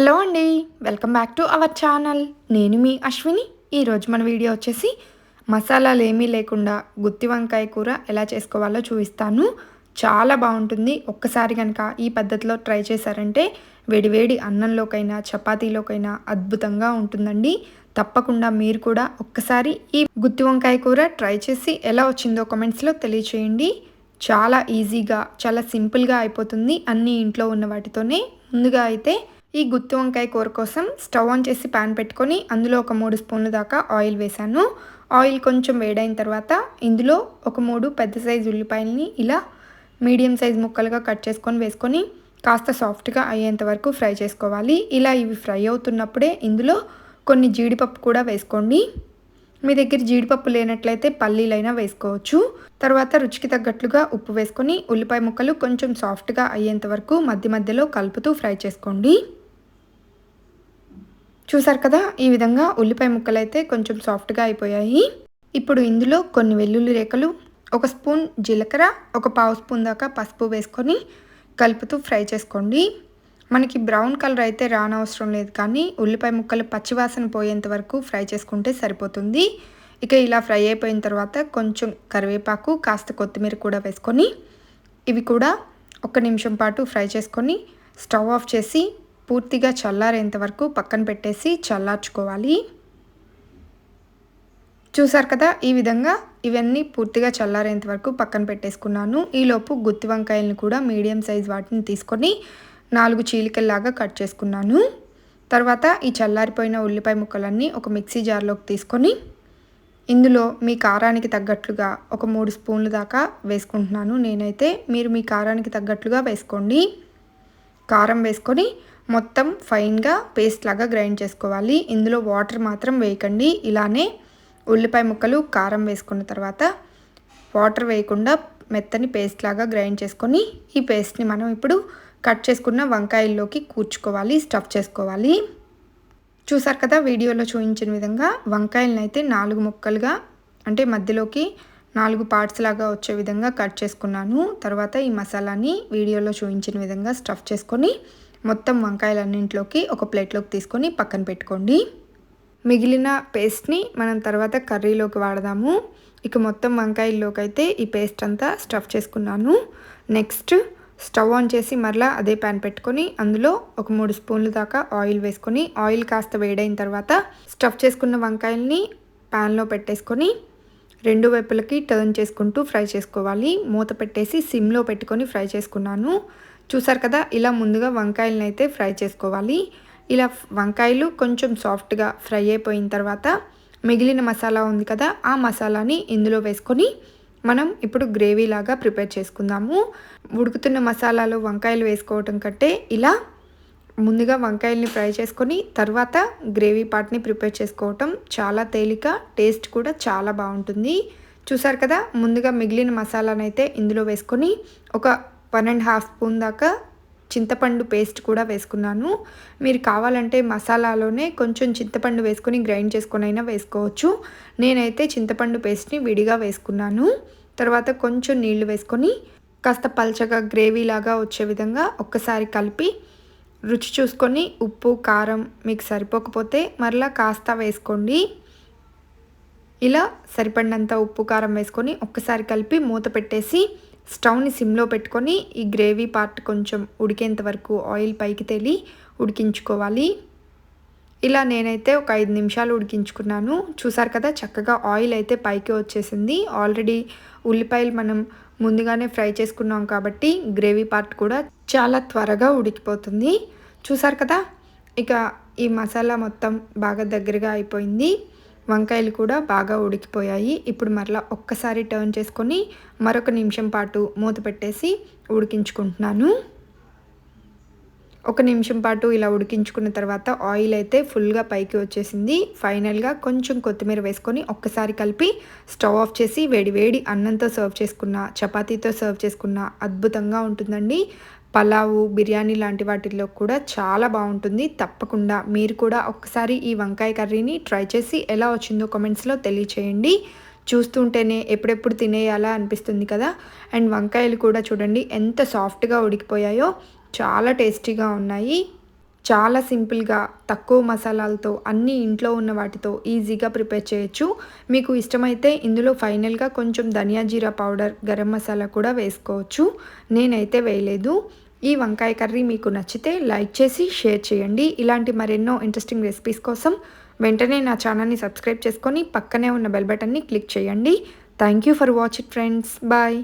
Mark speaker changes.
Speaker 1: Hello అండి welcome back to our channel. నేను మీ అశ్విని. ఈరోజు మన వీడియో వచ్చేసి మసాలాలు ఏమీ లేకుండా గుత్తి వంకాయ కూర ఎలా చేసుకోవాలో చూపిస్తాను. చాలా బాగుంటుంది. ఒక్కసారి కనుక ఈ పద్ధతిలో ట్రై చేశారంటే వేడివేడి అన్నంలోకైనా చపాతీలోకైనా అద్భుతంగా ఉంటుందండి. తప్పకుండా మీరు కూడా ఒక్కసారి ఈ గుత్తి వంకాయ కూర ట్రై చేసి ఎలా వచ్చిందో కామెంట్స్లో తెలియచేయండి. చాలా ఈజీగా చాలా సింపుల్గా అయిపోతుంది అన్ని ఇంట్లో ఉన్న వాటితోనే. ముందుగా అయితే ఈ గుత్తి వంకాయ కూర కోసం స్టవ్ ఆన్ చేసి ప్యాన్ పెట్టుకొని అందులో ఒక మూడు స్పూన్ల దాకా ఆయిల్ వేశాను. ఆయిల్ కొంచెం వేడైన తర్వాత ఇందులో ఒక మూడు పెద్ద సైజు ఉల్లిపాయలని ఇలా మీడియం సైజ్ ముక్కలుగా కట్ చేసుకొని వేసుకొని కాస్త సాఫ్ట్గా అయ్యేంత వరకు ఫ్రై చేసుకోవాలి. ఇలా ఇవి ఫ్రై అవుతున్నప్పుడే ఇందులో కొన్ని జీడిపప్పు కూడా వేసుకోండి. మీ దగ్గర జీడిపప్పు లేనట్లయితే పల్లీలైనా వేసుకోవచ్చు. తర్వాత రుచికి తగ్గట్లుగా ఉప్పు వేసుకొని ఉల్లిపాయ ముక్కలు కొంచెం సాఫ్ట్గా అయ్యేంత వరకు మధ్య మధ్యలో కలుపుతూ ఫ్రై చేసుకోండి. చూసారు కదా ఈ విధంగా ఉల్లిపాయ ముక్కలు అయితే కొంచెం సాఫ్ట్గా అయిపోయాయి. ఇప్పుడు ఇందులో కొన్ని వెల్లుల్లి రేఖలు ఒక స్పూన్ జీలకర్ర ఒక పావు స్పూన్ దాకా పసుపు వేసుకొని కలుపుతూ ఫ్రై చేసుకోండి. మనకి బ్రౌన్ కలర్ అయితే రానవసరం లేదు కానీ ఉల్లిపాయ ముక్కలు పచ్చివాసన పోయేంత వరకు ఫ్రై చేసుకుంటే సరిపోతుంది. ఇక ఇలా ఫ్రై అయిపోయిన తర్వాత కొంచెం కరివేపాకు కాస్త కొత్తిమీర కూడా వేసుకొని ఇవి కూడా ఒక నిమిషం పాటు ఫ్రై చేసుకొని స్టవ్ ఆఫ్ చేసి పూర్తిగా చల్లారేంత వరకు పక్కన పెట్టేసి చల్లార్చుకోవాలి. చూసారు కదా ఈ విధంగా ఇవన్నీ పూర్తిగా చల్లారేంత వరకు పక్కన పెట్టేసుకున్నాను. ఈలోపు గుత్తి వంకాయలను కూడా మీడియం సైజ్ వాటిని తీసుకొని నాలుగు చీలికల్లాగా కట్ చేసుకున్నాను. తర్వాత ఈ చల్లారిపోయిన ఉల్లిపాయ ముక్కలన్నీ ఒక మిక్సీ జార్లోకి తీసుకొని ఇందులో మీ కారానికి తగ్గట్లుగా ఒక మూడు స్పూన్లు దాకా వేసుకుంటున్నాను నేనైతే. మీరు మీ కారానికి తగ్గట్లుగా వేసుకోండి. కారం వేసుకొని మొత్తం ఫైన్గా పేస్ట్ లాగా గ్రైండ్ చేసుకోవాలి. ఇందులో వాటర్ మాత్రం వేయకండి. ఇలానే ఉల్లిపాయ ముక్కలు కారం వేసుకున్న తర్వాత వాటర్ వేయకుండా మెత్తని పేస్ట్ లాగా గ్రైండ్ చేసుకొని ఈ పేస్ట్ని మనం ఇప్పుడు కట్ చేసుకున్న వంకాయల్లోకి కూర్చుకోవాలి స్టఫ్ చేసుకోవాలి. చూసారు కదా వీడియోలో చూపించిన విధంగా వంకాయలను అయితే నాలుగు ముక్కలుగా అంటే మధ్యలోకి నాలుగు పార్ట్స్ లాగా వచ్చే విధంగా కట్ చేసుకున్నాను. తర్వాత ఈ మసాలాని వీడియోలో చూపించిన విధంగా స్టఫ్ చేసుకొని మొత్తం వంకాయలన్నింటిలోకి ఒక ప్లేట్లోకి తీసుకొని పక్కన పెట్టుకోండి. మిగిలిన పేస్ట్ని మనం తర్వాత కర్రీలోకి వాడదాము. ఇక మొత్తం వంకాయల్లోకి అయితే ఈ పేస్ట్ అంతా స్టఫ్ చేసుకున్నాను. నెక్స్ట్ స్టవ్ ఆన్ చేసి మరలా అదే ప్యాన్ పెట్టుకొని అందులో ఒక మూడు స్పూన్లు దాకా ఆయిల్ వేసుకొని ఆయిల్ కాస్త వేడైన తర్వాత స్టఫ్ చేసుకున్న వంకాయల్ని ప్యాన్లో పెట్టేసుకొని రెండు వైపులకి టర్న్ చేసుకుంటూ ఫ్రై చేసుకోవాలి. మూత పెట్టేసి సిమ్లో పెట్టుకొని ఫ్రై చేసుకున్నాను. చూసారు కదా ఇలా ముందుగా వంకాయలను అయితే ఫ్రై చేసుకోవాలి. ఇలా వంకాయలు కొంచెం సాఫ్ట్గా ఫ్రై అయిపోయిన తర్వాత మిగిలిన మసాలా ఉంది కదా ఆ మసాలాని ఇందులో వేసుకొని మనం ఇప్పుడు గ్రేవీ లాగా ప్రిపేర్ చేసుకుందాము. ఉడుకుతున్న మసాలాలో వంకాయలు వేసుకోవటం కంటే ఇలా ముందుగా వంకాయల్ని ఫ్రై చేసుకొని తర్వాత గ్రేవీ పార్ట్ని ప్రిపేర్ చేసుకోవటం చాలా తేలిక టేస్ట్ కూడా చాలా బాగుంటుంది. చూసారు కదా ముందుగా మిగిలిన మసాలాను అయితే ఇందులో వేసుకొని ఒక వన్ అండ్ హాఫ్ స్పూన్ దాకా చింతపండు పేస్ట్ కూడా వేసుకున్నాను. మీరు కావాలంటే మసాలాలోనే కొంచెం చింతపండు వేసుకొని గ్రైండ్ చేసుకొని అయినా వేసుకోవచ్చు. నేనైతే చింతపండు పేస్ట్ని విడిగా వేసుకున్నాను. తర్వాత కొంచెం నీళ్ళు వేసుకొని కాస్త పల్చగా గ్రేవీ లాగా వచ్చే విధంగా ఒక్కసారి కలిపి రుచి చూసుకొని ఉప్పు కారం మీకు సరిపోకపోతే మరలా కాస్త వేసుకోండి. ఇలా సరిపడినంత ఉప్పు కారం వేసుకొని ఒక్కసారి కలిపి మూత పెట్టేసి స్టవ్ని సిమ్లో పెట్టుకొని ఈ గ్రేవీ పార్ట్ కొంచెం ఉడికేంత వరకు ఆయిల్ పైకి తేలి ఉడికించుకోవాలి. ఇలా నేనైతే ఒక ఐదు నిమిషాలు ఉడికించుకున్నాను. చూసారు కదా చక్కగా ఆయిల్ అయితే పైకి వచ్చేసింది. ఆల్రెడీ ఉల్లిపాయలు మనం ముందుగానే ఫ్రై చేసుకున్నాం కాబట్టి గ్రేవీ పార్ట్ కూడా చాలా త్వరగా ఉడికిపోతుంది. చూసారు కదా ఇక ఈ మసాలా మొత్తం బాగా దగ్గరగా అయిపోయింది. వంకాయలు కూడా బాగా ఉడికిపోయాయి. ఇప్పుడు మరలా ఒక్కసారి టర్న్ చేసుకొని మరొక నిమిషం పాటు మూత పెట్టేసి ఉడికించుకుంటున్నాను. ఒక నిమిషం పాటు ఇలా ఉడికించుకున్న తర్వాత ఆయిల్ అయితే ఫుల్గా పైకి వచ్చేసింది. ఫైనల్గా కొంచెం కొత్తిమీర వేసుకొని ఒక్కసారి కలిపి స్టవ్ ఆఫ్ చేసి వేడి వేడి అన్నంతో సర్వ్ చేసుకున్న చపాతీతో సర్వ్ చేసుకున్న అద్భుతంగా ఉంటుందండి. పలావు బిర్యానీ లాంటి వాటిల్లో కూడా చాలా బాగుంటుంది. తప్పకుండా మీరు కూడా ఒక్కసారి ఈ వంకాయ కర్రీని ట్రై చేసి ఎలా వచ్చిందో కమెంట్స్లో తెలియచేయండి. చూస్తుంటేనే ఎప్పుడెప్పుడు తినేయాలా అనిపిస్తుంది కదా. అండ్ వంకాయలు కూడా చూడండి ఎంత సాఫ్ట్గా ఉడికిపోయాయో. చాలా టేస్టీగా ఉన్నాయి. చాలా సింపుల్గా తక్కువ మసాలాలతో అన్నీ ఇంట్లో ఉన్న వాటితో ఈజీగా ప్రిపేర్ చేయొచ్చు. మీకు ఇష్టమైతే ఇందులో ఫైనల్గా కొంచెం ధనియా జీరా పౌడర్ గరం మసాలా కూడా వేసుకోవచ్చు. నేనైతే వేయలేదు. ఈ వంకాయ కర్రీ మీకు నచ్చితే లైక్ చేసి షేర్ చేయండి. ఇలాంటి మరెన్నో ఇంట్రెస్టింగ్ రెసిపీస్ కోసం వెంటనే నా ఛానల్ని సబ్స్క్రైబ్ చేసుకొని పక్కనే ఉన్న బెల్ బటన్ని క్లిక్ చేయండి. Thank you for watch it friends. Bye.